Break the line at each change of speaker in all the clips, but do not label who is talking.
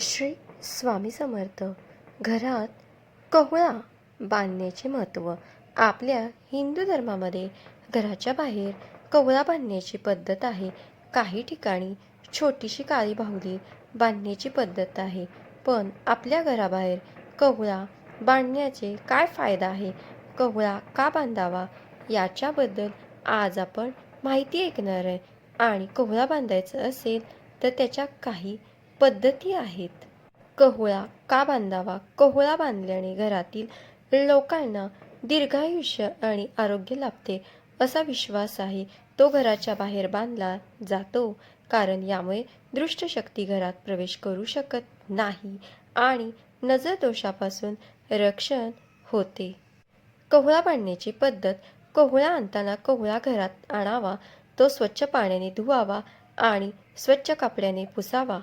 श्री स्वामी समर्थ. घरात कवळा बांधण्याचे महत्त्व. आपल्या हिंदू धर्मामध्ये घराच्या बाहेर कवळा बांधण्याची पद्धत आहे. काही ठिकाणी छोटीशी काळी बाहुली बांधण्याची पद्धत आहे. पण आपल्या घराबाहेर कवळा बांधण्याचे काय फायदा आहे? कवळा का बांधावा? याच्याबद्दल आज आपण माहिती ऐकणार आहे. आणि कवळा बांधायचं असेल तर त्याच्या काही पद्धती आहेत. कोहळा का बांधावा? कोहळा बांधल्याने घरातील लोकांना दीर्घायुष्य आणि आरोग्य लाभते असा विश्वास आहे. तो घराच्या बाहेर बांधला जातो कारण यामुळे दृष्ट शक्ती घरात प्रवेश करू शकत नाही आणि नजर दोषापासून रक्षण होते. कोहळा बांधण्याची पद्धत कोहळा आणताना कोहळा घरात आणावा तो स्वच्छ पाण्याने धुवावा आणि स्वच्छ कपड्याने पुसावा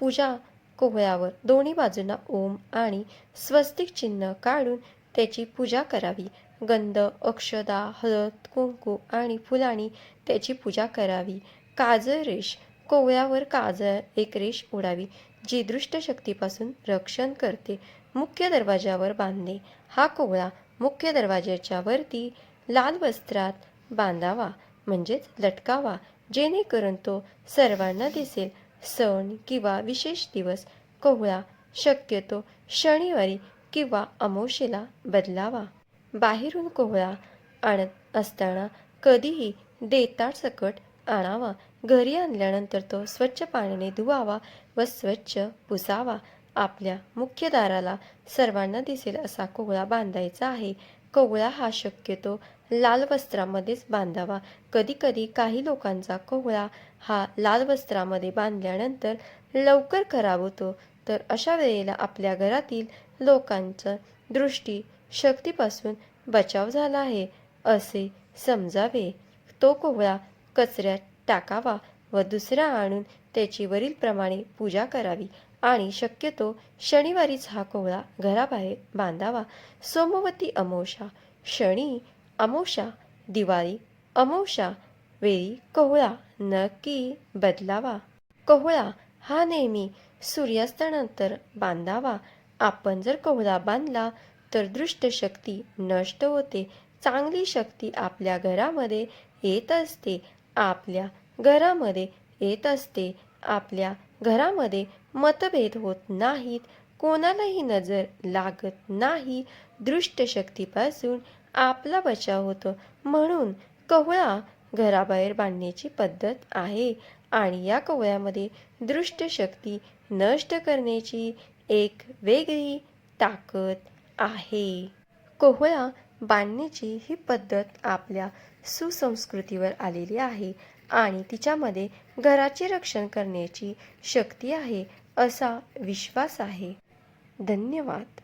पूजा कोहळ्यावर दोन्ही बाजूंना ओम आणि स्वस्तिक चिन्ह काढून त्याची पूजा करावी. गंध अक्षदा हळद कुंकू आणि फुलांनी त्याची पूजा करावी. काजळ रेष. कोवळ्यावर काजळ एक रेष ओढावी जी दृष्ट शक्तीपासून रक्षण करते. मुख्य दरवाजावर बांधणे. हा कोवळा मुख्य दरवाजाच्या वरती लाल वस्त्रात बांधावा म्हणजेच लटकावा जेणेकरून तो सर्वांना दिसेल. सण किंवा विशेष दिवस कोहळा शक्यतो शनिवारी किंवा अमोशेला बदलावा. बाहेरून कोहळा आणत असताना कधीही देताळ सकट आणावा. घरी आणल्यानंतर तो स्वच्छ पाण्याने धुवावा व स्वच्छ पुसावा. आपल्या मुख्य दाराला सर्वांना दिसेल असा कोहळा बांधायचा आहे. कोवळा हा शक्यतो लाल वस्त्रामध्येच बांधावा. कधीकधी काही लोकांचा कोवळा हा लाल वस्त्रामध्ये बांधल्यानंतर लवकर खराब होतो. तर अशा वेळेला आपल्या घरातील लोकांचं दृष्टी शक्तीपासून बचाव झाला आहे असे समजावे. तो कोवळा कचऱ्यात टाकावा व दुसरा आणून त्याची वरीलप्रमाणे पूजा करावी. आणि शक्यतो शनिवारीच हा कोवळा घराबाहेर बांधावा. सोमवती अमोषा शनी अमोषा दिवाळी अमोषा वेळी कोहळा नक्की बदलावा. कोहळा हा नेहमी सूर्यास्तानंतर बांधावा. आपण जर कोहळा बांधला तर दृष्ट शक्ती नष्ट होते. चांगली शक्ती आपल्या घरामध्ये येत असते. आपल्या घरामध्ये येत असते. आपल्या घरामध्ये मतभेद होत नाहीत कोणालाही नजर लागत नाही दृष्ट शक्तीपासून आपला बचाव होतो. म्हणून कवळा घराबाहेर बांधण्याची पद्धत आहे आणि या कवळ्यामध्ये दृष्ट शक्ती नष्ट करण्याची एक वेगळी ताकद आहे. कोहळा बांधण्याची ही पद्धत आपल्या सुसंस्कृतीवर आलेली आहे. आणि तिच्यामध्ये घराचे रक्षण करण्याची शक्ती आहे असा विश्वास आहे. धन्यवाद.